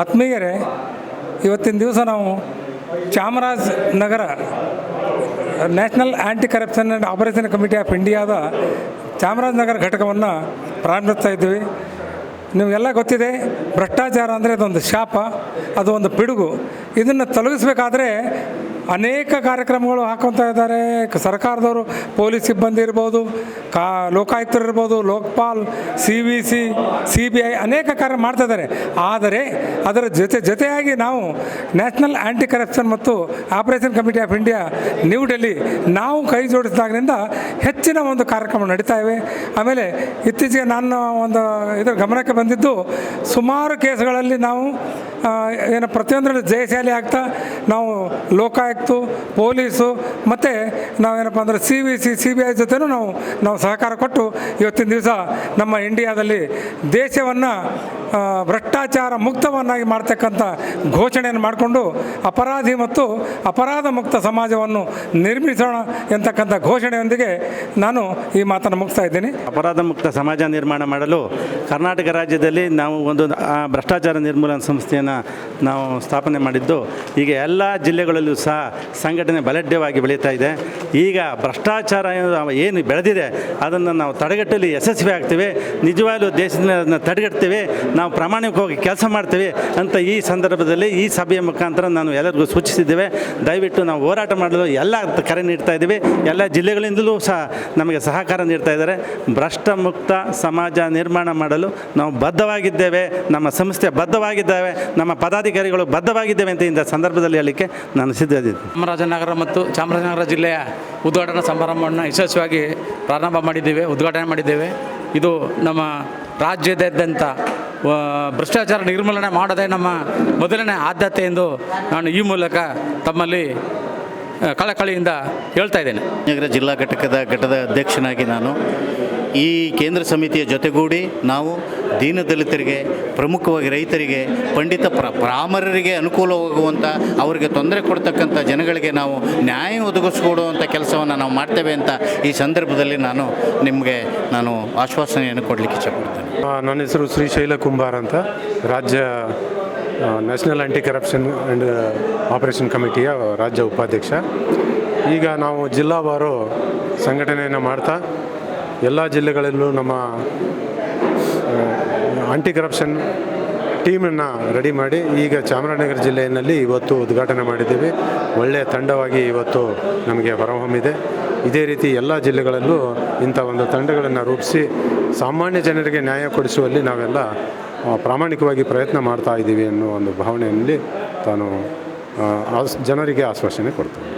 ಆತ್ಮೀಯರೇ, ಇವತ್ತಿನ ದಿವಸ ನಾವು Chamaraj Nagar national anti corruption and operation committee of ಇಂಡಿಯಾದ ಚಾಮರಾಜನಗರ ಘಟಕವನ್ನು ಪ್ರಾರಂಭಿಸ್ತಾ ಇದ್ದೀವಿ. ನಿಮಗೆಲ್ಲ ಗೊತ್ತಿದೆ, ಭ್ರಷ್ಟಾಚಾರ ಅಂದರೆ ಅದೊಂದು ಶಾಪ, ಅದು ಒಂದು ಪಿಡುಗು. ಇದನ್ನು ತೊಲಗಿಸ್ಬೇಕಾದ್ರೆ ಅನೇಕ ಕಾರ್ಯಕ್ರಮಗಳು ಹಾಕೊತಾ ಇದ್ದಾರೆ. ಸರ್ಕಾರದವರು ಪೊಲೀಸ್ ಸಿಬ್ಬಂದಿ ಇರ್ಬೋದು, ಕಾ, ಲೋಕಾಯುಕ್ತರು ಇರ್ಬೋದು, Lokpal, C V C C B I ಅನೇಕ ಕಾರ್ಯ ಮಾಡ್ತಾ ಇದ್ದಾರೆ. ಆದರೆ ಅದರ ಜೊತೆ, ಜೊತೆಯಾಗಿ ನಾವು ನ್ಯಾಷನಲ್ ಆ್ಯಂಟಿ ಕರಪ್ಷನ್ ಮತ್ತು operation committee of India, New Delhi, ನಾವು ಕೈ ಜೋಡಿಸಿದಾಗಿನಿಂದ ಹೆಚ್ಚಿನ ಒಂದು ಕಾರ್ಯಕ್ರಮ ನಡೀತಾ ಇವೆ. ಆಮೇಲೆ ಇತ್ತೀಚೆಗೆ ನಾನು ಒಂದು ಇದರ ಗಮನಕ್ಕೆ ಬಂದಿದ್ದು, ಸುಮಾರು ಕೇಸ್ಗಳಲ್ಲಿ ನಾವು ಏನು ಪ್ರತಿಯೊಂದರಲ್ಲಿ ಜಯಶಾಲಿ ಆಗ್ತಾ ನಾವು ಲೋಕಾಯುಕ್ತು, ಪೊಲೀಸು, ಮತ್ತು ನಾವೇನಪ್ಪ ಅಂದರೆ C V C C B I ಜೊತೆನೂ ನಾವು ನಾವು ಸಹಕಾರ ಕೊಟ್ಟು ಇವತ್ತಿನ ದಿವಸ ನಮ್ಮ ಇಂಡಿಯಾದಲ್ಲಿ ದೇಶವನ್ನು ಭ್ರಷ್ಟಾಚಾರ ಮುಕ್ತವನ್ನಾಗಿ ಮಾಡ್ತಕ್ಕಂಥ ಘೋಷಣೆಯನ್ನು ಮಾಡಿಕೊಂಡು ಅಪರಾಧಿ ಮತ್ತು ಅಪರಾಧ ಮುಕ್ತ ಸಮಾಜವನ್ನು ನಿರ್ಮಿಸೋಣ ಎಂತಕ್ಕಂಥ ಘೋಷಣೆಯೊಂದಿಗೆ ನಾನು ಈ ಮಾತನ್ನು ಮುಗಿಸ್ತಾ ಇದ್ದೀನಿ. ಅಪರಾಧ ಮುಕ್ತ ಸಮಾಜ ನಿರ್ಮಾಣ ಮಾಡಲು ಕರ್ನಾಟಕ ರಾಜ್ಯದಲ್ಲಿ ನಾವು ಒಂದು ಭ್ರಷ್ಟಾಚಾರ ನಿರ್ಮೂಲನಾ ಸಂಸ್ಥೆಯನ್ನು ನಾವು ಸ್ಥಾಪನೆ ಮಾಡಿದ್ದು. ಈಗ ಎಲ್ಲ ಜಿಲ್ಲೆಗಳಲ್ಲೂ ಸಹ ಸಂಘಟನೆ ಬಲಢ್ಯವಾಗಿ ಬೆಳೀತಾ ಇದೆ. ಈಗ ಭ್ರಷ್ಟಾಚಾರ ಏನು- ಏನು ಬೆಳೆದಿದೆ ಅದನ್ನು ನಾವು ತಡೆಗಟ್ಟಲು ಯಶಸ್ವಿ ಆಗ್ತೀವಿ. ನಿಜವಾಗಲೂ ದೇಶದಿಂದ ಅದನ್ನು ತಡೆಗಟ್ತೀವಿ. ನಾವು ಪ್ರಾಮಾಣಿಕವಾಗಿ ಕೆಲಸ ಮಾಡ್ತೀವಿ ಅಂತ ಈ ಸಂದರ್ಭದಲ್ಲಿ ಈ ಸಭೆಯ ಮುಖಾಂತರ ನಾನು ಎಲ್ಲರಿಗೂ ಸೂಚಿಸಿದ್ದೇವೆ. ದಯವಿಟ್ಟು ನಾವು ಹೋರಾಟ ಮಾಡಲು ಎಲ್ಲ ಕರೆ ನೀಡ್ತಾ ಇದ್ದೀವಿ. ಎಲ್ಲ ಜಿಲ್ಲೆಗಳಿಂದಲೂ ಸಹ ನಮಗೆ ಸಹಕಾರ ನೀಡ್ತಾ ಇದ್ದಾರೆ. ಭ್ರಷ್ಟ ಮುಕ್ತ ಸಮಾಜ ನಿರ್ಮಾಣ ಮಾಡಲು ನಾವು ಬದ್ಧವಾಗಿದ್ದೇವೆ. ನಮ್ಮ ಸಂಸ್ಥೆ ಬದ್ಧವಾಗಿದ್ದೇವೆ. ನಮ್ಮ ಪದಾಧಿಕಾರಿಗಳು ಬದ್ಧವಾಗಿದ್ದೇವೆ ಅಂತ ಇಂಥ ಸಂದರ್ಭದಲ್ಲಿ ಹೇಳಲಿಕ್ಕೆ ನಾನು ಸಿದ್ಧದಿದ್ದೆ ಚಾಮರಾಜನಗರ ಮತ್ತು ಚಾಮರಾಜನಗರ ಜಿಲ್ಲೆಯ ಉದ್ಘಾಟನಾ ಸಮಾರಂಭವನ್ನು ಯಶಸ್ವಿಯಾಗಿ ಪ್ರಾರಂಭ ಮಾಡಿದ್ದೇವೆ ಉದ್ಘಾಟನೆ ಮಾಡಿದ್ದೇವೆ. ಇದು ನಮ್ಮ ರಾಜ್ಯದಾದ್ಯಂತ ಭ್ರಷ್ಟಾಚಾರ ನಿರ್ಮೂಲನೆ ಮಾಡದೆ ನಮ್ಮ ಮೊದಲನೇ ಆದ್ಯತೆ ಎಂದು ನಾನು ಈ ಮೂಲಕ ತಮ್ಮಲ್ಲಿ ಕಳಕಳಿಯಿಂದ ಹೇಳ್ತಾ ಇದ್ದೇನೆ. ನಗರ ಜಿಲ್ಲಾ ಘಟಕದ ಘಟದ ಅಧ್ಯಕ್ಷನಾಗಿ ನಾನು ಈ ಕೇಂದ್ರ ಸಮಿತಿಯ ಜೊತೆಗೂಡಿ ನಾವು ದೀನದಲಿತರಿಗೆ ಪ್ರಮುಖವಾಗಿ ರೈತರಿಗೆ, ಪಂಡಿತ ಪ್ರ, ಬ್ರಾಹ್ಮರರಿಗೆ ಅನುಕೂಲವಾಗುವಂಥ ಅವರಿಗೆ ತೊಂದರೆ ಕೊಡ್ತಕ್ಕಂಥ ಜನಗಳಿಗೆ ನಾವು ನ್ಯಾಯ ಒದಗಿಸ್ಕೊಡುವಂಥ ಕೆಲಸವನ್ನು ನಾವು ಮಾಡ್ತೇವೆ ಅಂತ ಈ ಸಂದರ್ಭದಲ್ಲಿ ನಾನು ನಿಮಗೆ ನಾನು ಆಶ್ವಾಸನೆಯನ್ನು ಕೊಡಲಿಕ್ಕೆ ಇಷ್ಟಪಡ್ತೇನೆ ನನ್ನ ಹೆಸರು ಶ್ರೀಶೈಲ ಕುಂಬಾರ್ ಅಂತ. ರಾಜ್ಯ national anti corruption and operation ಕಮಿಟಿಯ ರಾಜ್ಯ ಉಪಾಧ್ಯಕ್ಷ. ಈಗ ನಾವು ಜಿಲ್ಲಾವಾರು ಸಂಘಟನೆಯನ್ನು ಮಾಡ್ತಾ, ಎಲ್ಲ ಜಿಲ್ಲೆಗಳಲ್ಲೂ ನಮ್ಮ ಆಂಟಿ ಕರಪ್ಷನ್ ಟೀಮನ್ನು ರೆಡಿ ಮಾಡಿ ಈಗ ಚಾಮರಾಜನಗರ ಜಿಲ್ಲೆಯಲ್ಲಿ ಇವತ್ತು ಉದ್ಘಾಟನೆ ಮಾಡಿದ್ದೀವಿ. ಒಳ್ಳೆಯ ತಂಡವಾಗಿ ಇವತ್ತು ನಮಗೆ ಹೊರಹೊಮ್ಮಿದೆ. ಇದೇ ರೀತಿ ಎಲ್ಲ ಜಿಲ್ಲೆಗಳಲ್ಲೂ ಇಂಥ ಒಂದು ತಂಡಗಳನ್ನು ರೂಪಿಸಿ ಸಾಮಾನ್ಯ ಜನರಿಗೆ ನ್ಯಾಯ ಕೊಡಿಸುವಲ್ಲಿ ನಾವೆಲ್ಲ ಪ್ರಾಮಾಣಿಕವಾಗಿ ಪ್ರಯತ್ನ ಮಾಡ್ತಾ ಇದ್ದೀವಿ ಅನ್ನೋ ಒಂದು ಭಾವನೆಯಲ್ಲಿ ತಾನು ಜನರಿಗೆ ಆಶ್ವಾಸನೆ ಕೊಡ್ತೇನೆ